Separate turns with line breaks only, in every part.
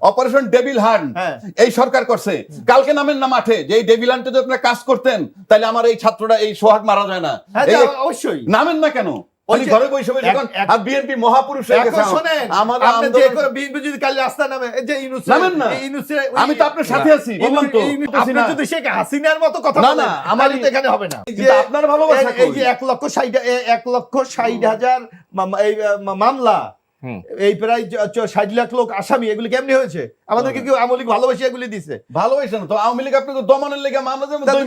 Operation devil hunt.
হ্যাঁ।
এই সরকার করছে। কালকে নামেন না মাঠে যে ডেভিল হান্টে যদি আপনারা কাজ করতেন তাহলে আমার এই ছাত্রটা এই সোহাগ মারা যায় না।
হ্যাঁ অবশ্যই।
নামেন না কেন? ঘরে বসে বসে
এক-
আর বিএনপি মহাপুরুষ হয়ে গেছে আমাদের
যে করে বিএনপি যদি কাল রাস্তায় নামে যে ইউনুস
নামেন না।
এই
আমি তো আপনার সাথে আছি
এই-
বললাম তো।
আপনি যদি শেখ হাসিনার মতো কথা
না, না, আমার
তাহলে তো এখানে হবে না। এই
কিন্তু
যে-
আপনার ভালোবাসা
এই- এই যে এক লক্ষ লক্ষ ষাট হাজার এই মামলা। এই প্রায় ষাট লাখ লোক আসামি এগুলি কেমনি হয়েছে? আমাদেরকে কেউ আমলিক ভালোবাসি এগুলি দিছে?
ভালোবাসে না তো আওয়ামী লীগ আপনাকে দমনের লেগে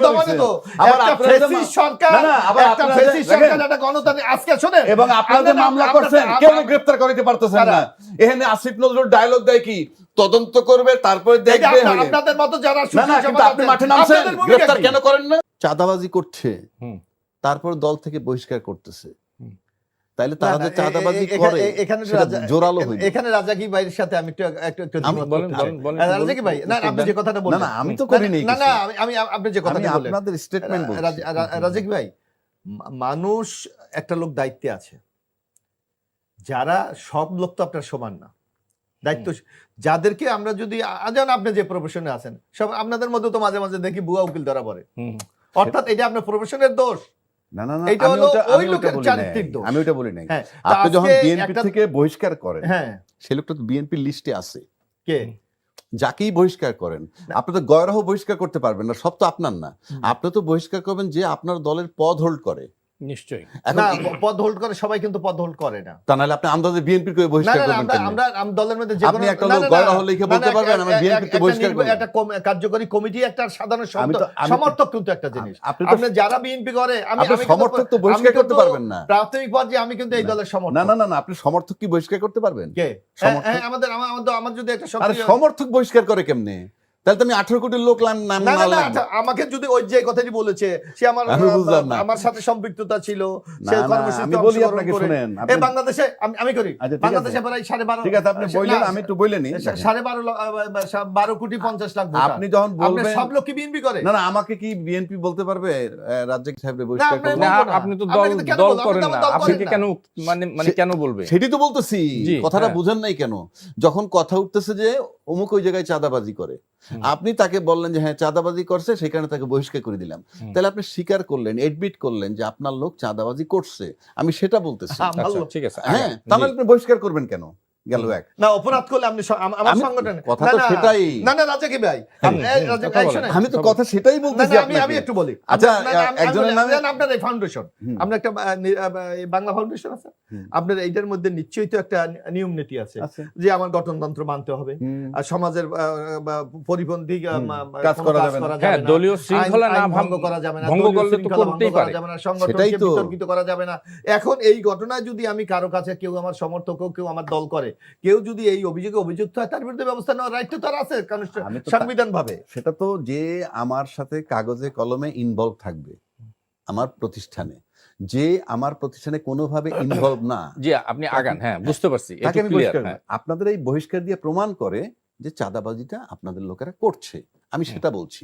দমানে
হইছে।
তো।
আবার
ফেসিস্ট সরকার
না, না, আবার
একটা
দেখেন।
সরকার একটা গণতান্ত্রিক আজকে শোনেন।
এবং আপনারা- মামলা করছেন কেউ গ্রেফতার করতে পারতেছেন না? এখানে আসিফ নজরুল ডায়লগ দেয় কি? তদন্ত করবে তারপরে দেখবে
আপনাদের মতো যারা
না না কিন্তু আপনি মাঠে নামছেন।
আপনাদের
গ্রেফতার কেন করেন না?
চাঁদাবাজি করছে তারপর দল থেকে বহিষ্কার করতেছে।
না,
তারা যে চাঁদাবাজি করে
এখানে রাজা-
জোরালো হইল
এখানে রাজাকি ভাইয়ের সাথে আমি একটু একটু একটু
বলেন, বলেন, বলেন, বলেন।
রাজাকি ভাই? না আপনি যে কথাটা
না
বললেন।
না আমি তো
না,
করিনি
না না আমি আপনি যে কথাটা বললেন।
আপনাদের স্টেটমেন্ট বলছি।
রাজ- রাজাকি ভাই? মানুষ একটা লোক দায়িত্বে আছে। যারা সব লোক তো আপনার সমান না। দায়িত্ব যাদেরকে আমরা যদি যেমন আপনি যে প্রফেশনে আছেন সব আপনাদের মধ্যে তো মাঝে মাঝে দেখি বুয়া উকিল ধরা পড়ে। অর্থাৎ এটা আপনার প্রফেশনের দোষ।
না না না আমি ওটা- আমি ওটা বলি নাই। আমি ওটা বলি নাই। আপনি যখন বিএনপি থেকে বহিষ্কার করেন
হ্যাঁ।
সেই লোকটা তো বিএনপি লিস্টে আছে।
কে?
যাকেই বহিষ্কার করেন আপনি তো গয়রাহ বহিষ্কার করতে পারবেন না সব তো আপনার না। আপনি তো বহিষ্কার করবেন যে আপনার দলের পদ হোল্ড করে।
নিশ্চয়ই।
না পদ হোল্ড করে সবাই কিন্তু পদ হোল্ড করে না।
তা নাহলে আপনি আন্দাজে বিএনপির করে বহিষ্কার
না, না,
করবেন
আমরা
কেন?
আমরা আম- দলের মধ্যে যে
আপনি একটা লোক গয়রা হলে লিখে বলতে পারবেন, আমি বিএনপি কে বহিষ্কার করব।
একটা কার্যকরী কমিটি একটা সাধারণ সমর্থক কিন্তু একটা জিনিস।
আপনি তো
যারা বিএনপি করে আমি
আপনি
আমি
সমর্থক তো বহিষ্কার করতে পারবেন না।
প্রাথমিক পর্যায়ে আমি কিন্তু এই দলের সমর্থক।
না না না আপনি সমর্থক কি বহিষ্কার করতে পারবেন?
কে? হ্যাঁ, হ্যাঁ, আমাদের আমাদের- আমার যদি একটা
সমর্থক বহিষ্কার করে কেমনে? তাহলে তো আমি আঠারো কোটি লোক নাম
আমাকে যদি ওই যে কথাটি বলেছে সে আমার
বুঝলাম না।
আমার সাথে সম্পৃক্ততা ছিল সে
আমি বলি আপনাকে শুনেন।
বাংলাদেশে আমি আমি করি।
আচ্ছা,
বাংলাদেশে প্রায় সাড়ে বারো
ঠিক আছে আপনি বললেন আমি একটু
সাড়ে বারো বারো কোটি পঞ্চাশ লাখ
আপনি যখন বলবেন
সব লোক কি বিএনপি করে।
না না আমাকে কি বিএনপি বলতে পারবে? রাজ্যিক সাহেব
না, আপনি
তো দল দল করেন না। আপনি
না।
কেন মানে মানে কেন বলবে?
সেটি তো বলতেছি। কথাটা
হ্যাঁ।
বুঝেন নাই কেন? যখন কথা উঠতেছে যে অমুক ওই জায়গায় চাঁদাবাজি করে। আপনি তাকে বললেন যে হ্যাঁ চাঁদাবাজি করছে সেখানে তাকে বহিষ্কার করে দিলাম। তাহলে আপনি স্বীকার করলেন এডমিট করলেন যে আপনার লোক চাঁদাবাজি করছে। আমি সেটা বলতেছি।
হ্যাঁ,
আচ্ছা ঠিক আছে।
হ্যাঁ তাহলে আপনি বহিষ্কার করবেন কেন? গেল এক।
না অপরাধ করলে আপনি আমার
আমি-
সংগঠন
কথা তো সেটাই।
না না রাজা কি ভাই? আম-। শোনেন।
আমি তো কথা সেটাই বলতেছি
আমি আমি একটু বলি।
আচ্ছা, একজনের নামে-
আপনার ফাউন্ডেশন। আপনার একটা বাংলা ফাউন্ডেশন আছে। আপনার এইটার মধ্যে নিশ্চয়ই তো একটা নিয়ম নীতি আছে। যে আমার গঠনতন্ত্র মানতে হবে। আর সমাজের পরিপন্থী
কাজ করা যাবে না।
হ্যাঁ দলীয় শৃঙ্খলা না
ভঙ্গ করা যাবে না।
ভঙ্গ করলে তো করতেই
করা
পারে।
যাবে না। সংগঠনকে বিতর্কিত করা যাবে না। এখন এই ঘটনায় যদি আমি কারও কাছে কেউ আমার সমর্থক কেউ আমার দল করে কেউ যদি এই অভিযোগে অভিযুক্ত হয় তার বিরুদ্ধে ব্যবস্থা নেওয়ার রাইট তো তার আছে সংবিধান ভাবে
সেটা তো যে আমার সাথে কাগজে কলমে ইনভলভ থাকবে। আমার প্রতিষ্ঠানে। যে আমার প্রতিষ্ঠানে কোনোভাবে ইনভলভ না।
জি আপনি আগান হ্যাঁ বুঝতে পারছি
তাকে আমি বহিষ্কার
হ্যাঁ।
আপনাদের এই বহিষ্কার দিয়ে প্রমাণ করে যে চাঁদাবাজিটা আপনাদের লোকেরা করছে। আমি সেটা বলছি।